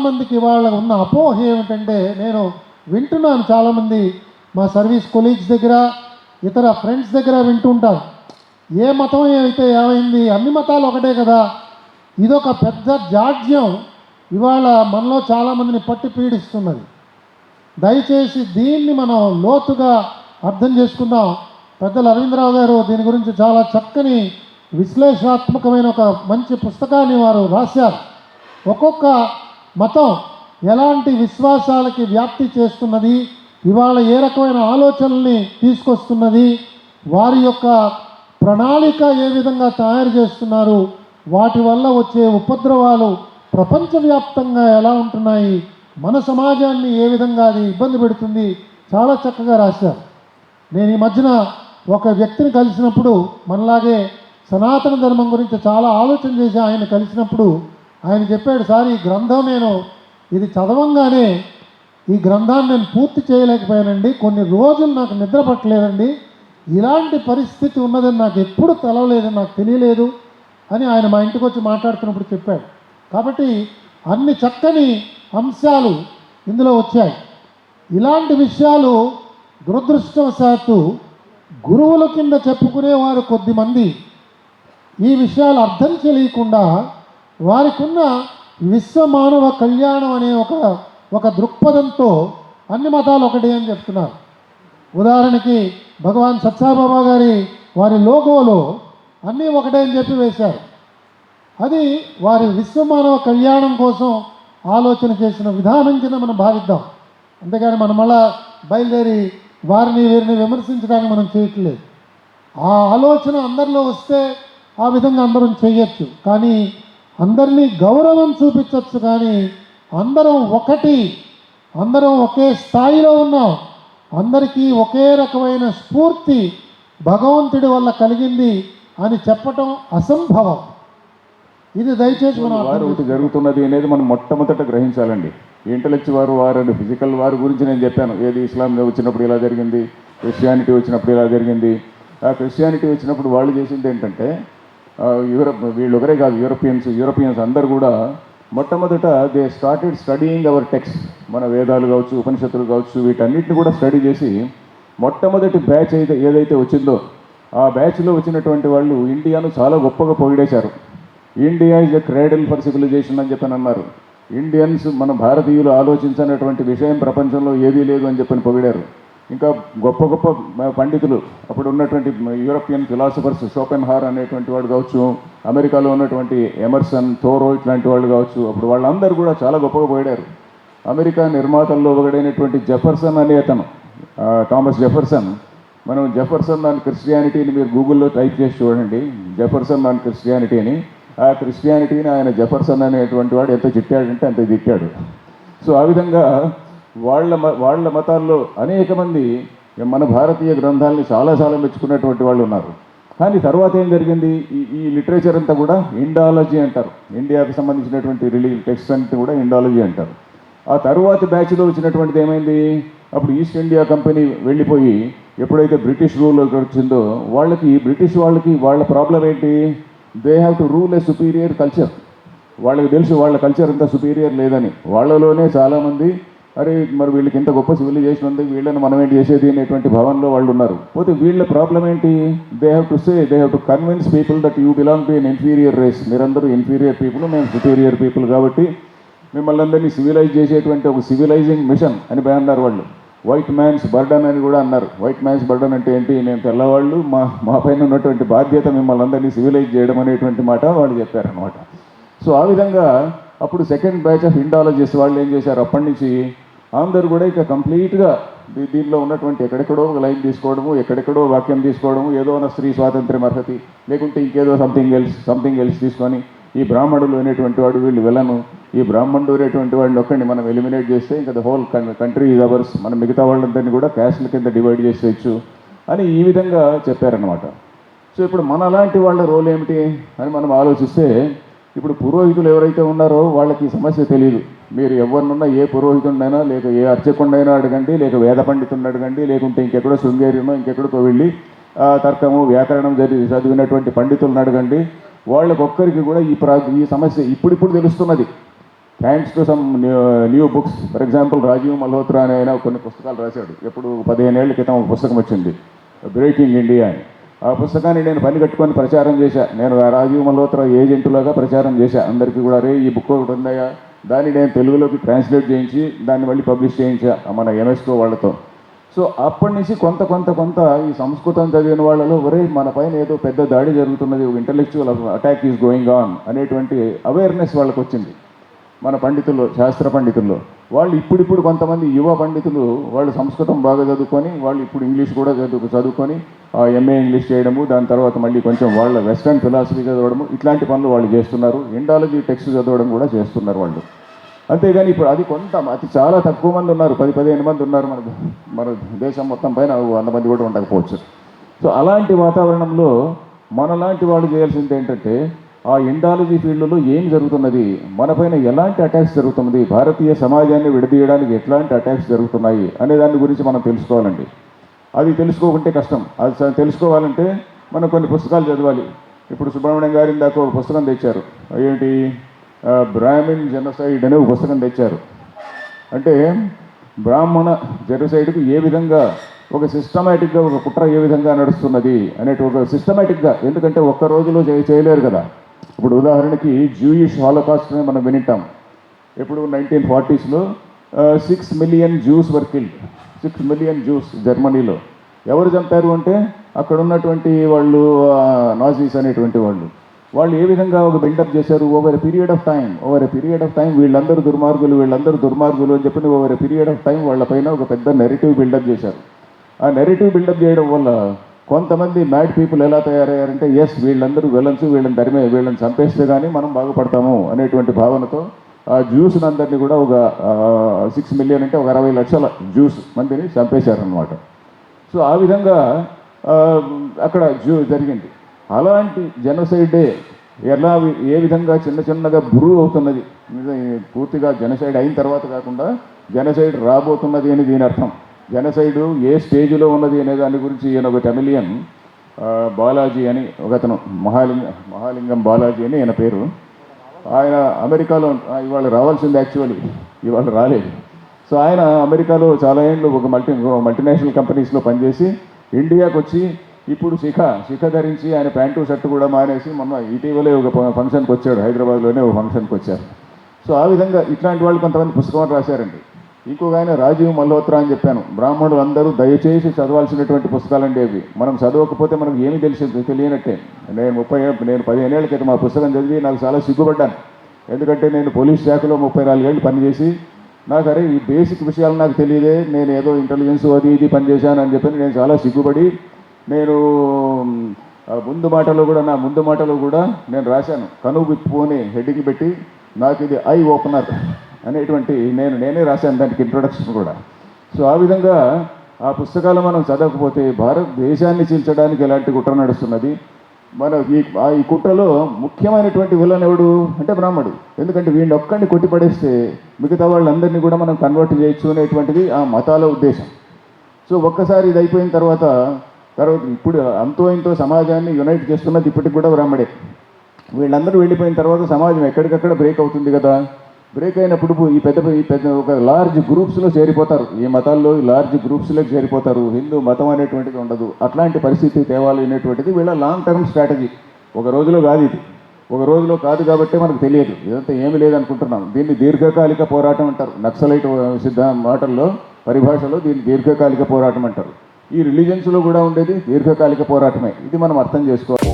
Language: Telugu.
చాలామందికి వాళ్ళ ఉన్న అపోహ ఏమిటంటే నేను వింటున్నాను చాలామంది మా సర్వీస్ కొలీగ్స్ దగ్గర ఇతర ఫ్రెండ్స్ దగ్గర వింటుంటాను ఏ మతం అయితే ఏమైంది అన్ని మతాలు ఒకటే కదా. ఇదొక పెద్ద జాడ్యం. ఇవాళ మనలో చాలామందిని పట్టి పీడిస్తున్నది. దయచేసి దీన్ని మనం లోతుగా అర్థం చేసుకుందాం. పెద్దలు అరవిందరావు గారు దీని గురించి చాలా చక్కని విశ్లేషణాత్మకమైన ఒక మంచి పుస్తకాన్ని వారు రాశారు. ఒక్కొక్క మతం ఎలాంటి విశ్వాసాలకి వ్యాప్తి చేస్తున్నది? ఇవాళ ఏ రకమైన ఆలోచనల్ని తీసుకొస్తున్నది? వారి యొక్క ప్రణాళిక ఏ విధంగా తయారు చేస్తున్నారు? వాటి వల్ల వచ్చే ఉపద్రవాలు ప్రపంచవ్యాప్తంగా ఎలా ఉంటున్నాయి? మన సమాజాన్ని ఏ విధంగా అది ఇబ్బంది పెడుతుంది? చాలా చక్కగా రాశారు. నేను ఈ మధ్యన ఒక వ్యక్తిని కలిసినప్పుడు మనలాగే సనాతన ధర్మం గురించి చాలా ఆలోచన చేసి ఆయన కలిసినప్పుడు ఆయన చెప్పాడు సార్ ఈ గ్రంథం నేను ఇది చదవంగానే ఈ గ్రంథాన్ని నేను పూర్తి చేయలేకపోయానండి. కొన్ని రోజులు నాకు నిద్ర పట్టలేదండి. ఇలాంటి పరిస్థితి ఉన్నదని నాకు ఎప్పుడు తెలవలేదు నాకు తెలియలేదు అని ఆయన మా ఇంటికి వచ్చి మాట్లాడుతున్నప్పుడు చెప్పాడు. కాబట్టి అన్ని చక్కని అంశాలు ఇందులో వచ్చాయి. ఇలాంటి విషయాలు దురదృష్టవశాత్తు గురువుల కింద చెప్పుకునేవారు కొద్దిమంది. ఈ విషయాలు అర్థం తెలియకుండా వారికి ఉన్న విశ్వ మానవ కళ్యాణం అనే ఒక ఒక దృక్పథంతో అన్ని మతాలు ఒకటి అని చెప్తున్నారు. ఉదాహరణకి భగవాన్ సత్యాబాబా గారి వారి లోగోలో అన్నీ ఒకటే అని చెప్పి వేశారు. అది వారి విశ్వమానవ కళ్యాణం కోసం ఆలోచన చేసిన విధానం కింద మనం భావిద్దాం. అంతేగాని మనం మళ్ళా బయలుదేరి వారిని వీరిని విమర్శించడానికి మనం చేయట్లేదు. ఆ ఆలోచన అందరిలో వస్తే ఆ విధంగా అందరం చేయొచ్చు. కానీ అందరినీ గౌరవం చూపించవచ్చు కానీ అందరం ఒకటి అందరం ఒకే స్థాయిలో ఉన్నాం. అందరికీ ఒకే రకమైన స్ఫూర్తి భగవంతుడి వల్ల కలిగింది అని చెప్పటం అసంభవం. ఇది దయచేసి మనం వారు ఒకటి జరుగుతున్నది అనేది మనం మొట్టమొదట గ్రహించాలండి. ఇంటలెక్చు వారు వారు ఫిజికల్ వారి గురించి నేను చెప్పాను. ఏది ఇస్లాం వచ్చినప్పుడు ఇలా జరిగింది క్రిస్టియానిటీ వచ్చినప్పుడు ఇలా జరిగింది. ఆ క్రిస్టియానిటీ వచ్చినప్పుడు వాళ్ళు చేసింది ఏంటంటే యూరప్ వీళ్ళొకరే కాదు యూరోపియన్స్ యూరోపియన్స్ అందరు కూడా మొట్టమొదట they started studying our text మన వేదాలు కావచ్చు ఉపనిషత్తులు కావచ్చు వీటన్నిటిని కూడా స్టడీ చేసి మొట్టమొదటి బ్యాచ్ అయితే ఏదైతే వచ్చిందో ఆ బ్యాచ్లో వచ్చినటువంటి వాళ్ళు ఇండియాను చాలా గొప్పగా పొగిడేశారు. India is a cradle for civilization అని చెప్పని అన్నారు. ఇండియన్స్ మన భారతీయులు ఆలోచించినటువంటి విషయం ప్రపంచంలో ఏదీ లేదు అని చెప్పని పొగిడారు. ఇంకా గొప్ప గొప్ప పండితులు. అప్పుడు ఉన్నటువంటి యూరోపియన్ ఫిలాసఫర్స్ షోపెన్ హార్ అనేటువంటి వాడు కావచ్చు అమెరికాలో ఉన్నటువంటి ఎమర్సన్ థోరో ఇట్లాంటి వాళ్ళు కావచ్చు అప్పుడు వాళ్ళందరూ కూడా చాలా గొప్పగా పోయారు అమెరికా నిర్మాతల్లో ఒకడైనటువంటి జెఫర్సన్ అనే అతను థామస్ జెఫర్సన్. మనం జెఫర్సన్ అండ్ క్రిస్టియానిటీని మీరు గూగుల్లో టైప్ చేసి చూడండి. జెఫర్సన్ అండ్ క్రిస్టియానిటీ అని ఆ క్రిస్టియానిటీని ఆయన జెఫర్సన్ అనేటువంటి వాడు ఎంత చిట్టాడంటే అంత తిట్టాడు. సో ఆ విధంగా వాళ్ళ వాళ్ళ మతాల్లో అనేక మంది మన భారతీయ గ్రంథాలని చాలా చాలా మెచ్చుకున్నటువంటి వాళ్ళు ఉన్నారు. కానీ తర్వాత ఏం జరిగింది? ఈ ఈ లిటరేచర్ అంతా కూడా ఇండాలజీ అంటారు. ఇండియాకు సంబంధించినటువంటి రిలీ టెక్స్ట్ అంతా కూడా ఇండాలజీ అంటారు. ఆ తర్వాత బ్యాచ్లో వచ్చినటువంటిది ఏమైంది? అప్పుడు ఈస్ట్ ఇండియా కంపెనీ వెళ్ళిపోయి ఎప్పుడైతే బ్రిటిష్ రూల్ వచ్చిందో వాళ్ళకి బ్రిటిష్ వాళ్ళకి వాళ్ళ ప్రాబ్లం ఏంటి? They have to rule a superior culture వాళ్ళకి తెలుసు వాళ్ళ కల్చర్ అంతా సుపీరియర్ లేదని. వాళ్ళలోనే చాలామంది అరే మరి వీళ్ళకి ఇంత గొప్ప సివిలైజేషన్ ఉంది వీళ్ళని మనం ఏంటి చేసేది అనేటువంటి భావనలో వాళ్ళు ఉన్నారు. పోతే వీళ్ళ ప్రాబ్లం ఏంటి? They have to say they have to convince people that you belong to an inferior race మీరందరూ ఇన్ఫీరియర్ పీపుల్ మేము సుపీరియర్ పీపుల్ కాబట్టి మిమ్మల్ని అందరినీ సివిలైజ్ చేసేటువంటి ఒక సివిలైజింగ్ మిషన్ అని అన్నారు వాళ్ళు. వైట్ మ్యాన్స్ బర్డన్ అని కూడా అన్నారు. వైట్ మ్యాన్స్ బర్డన్ అంటే ఏంటి? మేము తెల్లవాళ్ళు మా మా పైన ఉన్నటువంటి బాధ్యత మిమ్మల్ని అందరినీ సివిలైజ్ చేయడం అనేటువంటి మాట వాళ్ళు చెప్పారనమాట సో ఆ విధంగా అప్పుడు సెకండ్ బ్యాచ్ ఆఫ్ ఇండాలజిస్ట్ వాళ్ళు ఏం చేశారు? అప్పటి నుంచి అందరు కూడా ఇక కంప్లీట్గా దీనిలో ఉన్నటువంటి ఎక్కడెక్కడో ఒక లైన్ తీసుకోవడము ఎక్కడెక్కడో వాక్యం తీసుకోవడము ఏదో ఉన్న స్త్రీ స్వాతంత్ర్యం అర్హతి లేకుంటే ఇంకేదో సంథింగ్ ఎల్స్ సంథింగ్ ఎల్స్ తీసుకొని ఈ బ్రాహ్మణులు అనేటువంటి వాడు వీళ్ళు వెళ్ళను. ఈ బ్రాహ్మణుడు అనేటువంటి వాడిని ఒక్కడిని మనం ఎలిమినేట్ చేస్తే ఇంకా the whole country is ours మనం మిగతా వాళ్ళందరినీ కూడా క్యాస్ట్ల కింద డివైడ్ చేసేయచ్చు అని ఈ విధంగా చెప్పారనమాట సో ఇప్పుడు మన అలాంటి వాళ్ళ రోల్ ఏమిటి అని మనం ఆలోచిస్తే ఇప్పుడు పురోహితులు ఎవరైతే ఉన్నారో వాళ్ళకి ఈ సమస్య తెలియదు మీరు ఎవరినున్నా ఏ పురోహితుడినైనా లేక ఏ అర్చకుండైనా అడగండి లేక వేద పండితుడిని అడగండి లేకుంటే ఇంకెక్కడో శృంగేరినో ఇంకెక్కడికో వెళ్ళి తర్కము వ్యాకరణం జరిగి చదివినటువంటి పండితులను అడగండి. వాళ్ళకొక్కరికి కూడా ఈ ప్రా ఈ సమస్య ఇప్పుడిప్పుడు తెలుస్తున్నది. Thanks to some new books for example Rajiv Malhotra అనే ఆయన కొన్ని పుస్తకాలు రాశాడు. ఎప్పుడు పదిహేను ఏళ్ళ క్రితం ఒక పుస్తకం వచ్చింది. బ్రేకింగ్ ఇండియా అని. ఆ పుస్తకాన్ని నేను పని కట్టుకొని ప్రచారం చేశా. నేను రాజీవ్ మల్హోత్రా ఏజెంటులాగా ప్రచారం చేశా. అందరికీ కూడా రే ఈ బుక్ ఒకటి ఉందయ్యా. దాన్ని నేను తెలుగులోకి ట్రాన్స్లేట్ చేయించి దాన్ని మళ్ళీ పబ్లిష్ చేయించా మన ఎంఎస్కో వాళ్ళతో. సో అప్పటి నుంచి కొంత కొంత కొంత ఈ సంస్కృతం చదివిన వాళ్ళలో ఒరే మన పైన ఏదో పెద్ద దాడి జరుగుతున్నది intellectual attack is going on అనేటువంటి అవేర్నెస్ వాళ్ళకి వచ్చింది మన పండితుల్లో శాస్త్ర పండితుల్లో. వాళ్ళు ఇప్పుడిప్పుడు కొంతమంది యువ పండితులు వాళ్ళు సంస్కృతం బాగా చదువుకొని వాళ్ళు ఇప్పుడు ఇంగ్లీష్ కూడా చదువు చదువుకొని ఎంఏ ఇంగ్లీష్ చేయడము దాని తర్వాత మళ్ళీ కొంచెం వాళ్ళ వెస్ట్రన్ ఫిలాసఫీ చదవడము ఇట్లాంటి పనులు వాళ్ళు చేస్తున్నారు. ఇండాలజీ టెక్స్ట్ చదవడం కూడా చేస్తున్నారు వాళ్ళు. అంతేగాని ఇప్పుడు అది కొంత అతి చాలా తక్కువ మంది ఉన్నారు. పది పదిహేను మంది ఉన్నారు మన మన దేశం మొత్తం పైన వంద మంది కూడా ఉండకపోవచ్చు. సో అలాంటి వాతావరణంలో మనలాంటి వాళ్ళు చేయాల్సింది ఏంటంటే ఆ ఇండాలజీ ఫీల్డ్లో ఏం జరుగుతున్నది? మనపైన ఎలాంటి అటాక్స్ జరుగుతున్నది? భారతీయ సమాజాన్ని విడదీయడానికి ఎట్లాంటి అటాక్స్ జరుగుతున్నాయి? అనే దాని గురించి మనం తెలుసుకోవాలండి. అది తెలుసుకోకుంటే కష్టం. అది తెలుసుకోవాలంటే మనం కొన్ని పుస్తకాలు చదవాలి. ఇప్పుడు సుబ్రహ్మణ్యం గారి ఇందాక ఒక పుస్తకం తెచ్చారు. ఏంటి బ్రాహ్మిన్ జనసైడ్ అనే ఒక పుస్తకం తెచ్చారు. అంటే బ్రాహ్మణ జెనసైడ్కు ఏ విధంగా ఒక సిస్టమేటిక్గా ఒక కుట్ర ఏ విధంగా నడుస్తున్నది అనేటి ఒక సిస్టమేటిక్గా ఎందుకంటే ఒక్క రోజులో చేయ చేయలేరు కదా. ఇప్పుడు ఉదాహరణకి జూయిష్ హాలోకాస్ట్ని మనం వినింటాం. ఇప్పుడు nineteen ఫార్టీస్లో six million Jews were killed six million Jews జర్మనీలో ఎవరు చంపారు అంటే అక్కడ ఉన్నటువంటి వాళ్ళు నాజీస్ అనేటువంటి వాళ్ళు. వాళ్ళు ఏ విధంగా ఒక బిల్డప్ చేశారు? Over a period of time over a period of time వీళ్ళందరూ దుర్మార్గులు వీళ్ళందరూ దుర్మార్గులు అని చెప్పి over a period of time వాళ్ళపైన ఒక పెద్ద నెరిటివ్ బిల్డప్ చేశారు. ఆ నెరిటివ్ బిల్డప్ చేయడం వల్ల కొంతమంది మ్యాడ్ పీపుల్ ఎలా తయారయ్యారంటే ఎస్ వీళ్ళందరూ విలన్స్ వీళ్ళని ధరిమే వీళ్ళని చంపేస్తే కానీ మనం బాగుపడతాము అనేటువంటి భావనతో ఆ జ్యూస్ని అందరినీ కూడా ఒక సిక్స్ మిలియన్ అంటే ఒక అరవై లక్షల జ్యూస్ మందిని చంపేశారనమాట సో ఆ విధంగా అక్కడ జ్యూ జరిగింది. అలాంటి జనసైడే ఎలా ఏ విధంగా చిన్న చిన్నగా బ్రూ అవుతున్నది? పూర్తిగా జనసైడ్ అయిన తర్వాత కాకుండా జనసైడ్ రాబోతున్నది అని దీని అర్థం. జనసైడ్ ఏ స్టేజ్లో ఉన్నది అనే దాని గురించి ఈయన ఒక టెమిలియన్ బాలాజీ అని ఒకతను మహాలింగ మహాలింగం బాలాజీ అని ఈయన పేరు. ఆయన అమెరికాలో ఇవాళ రావాల్సింది యాక్చువల్లీ ఇవాళ రాలేదు. సో ఆయన అమెరికాలో చాలా ఏళ్ళు ఒక మల్టీ మల్టీనేషనల్ కంపెనీస్లో పనిచేసి ఇండియాకు వచ్చి ఇప్పుడు శిఖ శిఖ ధరించి ఆయన ప్యాంటు షర్ట్ కూడా మానేసి మొన్న ఇటీవలే ఒక ఫంక్షన్కి వచ్చాడు హైదరాబాద్లోనే ఒక ఫంక్షన్కి వచ్చారు. సో ఆ విధంగా ఇట్లాంటి వాళ్ళు కొంతమంది పుస్తకం రాశారండి. ఇంకొక ఆయన రాజీవ్ మల్హోత్రా అని చెప్పాను. బ్రాహ్మణులు అందరూ దయచేసి చదవాల్సినటువంటి పుస్తకాలండి అవి. మనం చదవకపోతే మనకు ఏమి తెలిసి తెలియనట్టే. నేను ముప్పై నేను పదిహేను ఏళ్ళ క్రితం ఆ పుస్తకం చదివి నాకు చాలా సిగ్గుపడ్డాను. ఎందుకంటే నేను పోలీస్ శాఖలో ముప్పై నాలుగేళ్ళు పనిచేసి నాకు అరే ఈ బేసిక్ విషయాలు నాకు తెలియదే నేను ఏదో ఇంటెలిజెన్స్ అది ఇది పనిచేశాను అని చెప్పి నేను చాలా సిగ్గుపడి నేను ఆ ముందు మాటలో కూడా నా ముందు మాటలో కూడా నేను రాశాను. కనువు విప్పు అని హెడ్కి పెట్టి నాకు ఇది ఐ ఓపెనర్. అనేటువంటి నేను నేనే రాశాను దానికి ఇంట్రొడక్షన్ కూడా. సో ఆ విధంగా ఆ పుస్తకాలు మనం చదవకపోతే భారతదేశాన్ని చీల్చడానికి ఎలాంటి కుట్ర నడుస్తున్నది? మన ఈ ఆ ఈ కుట్రలో ముఖ్యమైనటువంటి విలన్ ఎవడు? అంటే బ్రాహ్మడు. ఎందుకంటే వీడిని ఒక్కడిని కొట్టిపడేస్తే మిగతా వాళ్ళందరినీ కూడా మనం కన్వర్ట్ చేయొచ్చు అనేటువంటిది ఆ మతాల ఉద్దేశం. సో ఒక్కసారి ఇది అయిపోయిన తర్వాత తర్వాత ఇప్పుడు అంతో ఇంతో సమాజాన్ని యునైట్ చేస్తున్నది ఇప్పటికి కూడా బ్రాహ్మడే. వీళ్ళందరూ వెళ్ళిపోయిన తర్వాత సమాజం ఎక్కడికక్కడ బ్రేక్ అవుతుంది కదా? బ్రేక్ అయినప్పుడు ఈ పెద్ద ఈ పెద్ద ఒక లార్జ్ గ్రూప్స్లో చేరిపోతారు. ఈ మతాల్లో లార్జ్ గ్రూప్స్లోకి చేరిపోతారు. హిందూ మతం అనేటువంటిది ఉండదు. అట్లాంటి పరిస్థితి తేవాలి అనేటువంటిది వీళ్ళ లాంగ్ టర్మ్ స్ట్రాటజీ ఒక రోజులో కాదు ఇది. ఒక రోజులో కాదు కాబట్టి మనకు తెలియదు. ఇదంతా ఏమీ లేదనుకుంటున్నాం. దీన్ని దీర్ఘకాలిక పోరాటం అంటారు. నక్సలైట్ సిద్ధ మాటల్లో పరిభాషలో దీన్ని దీర్ఘకాలిక పోరాటం అంటారు. ఈ రిలీజన్స్లో కూడా ఉండేది దీర్ఘకాలిక పోరాటమే. ఇది మనం అర్థం చేసుకోవాలి.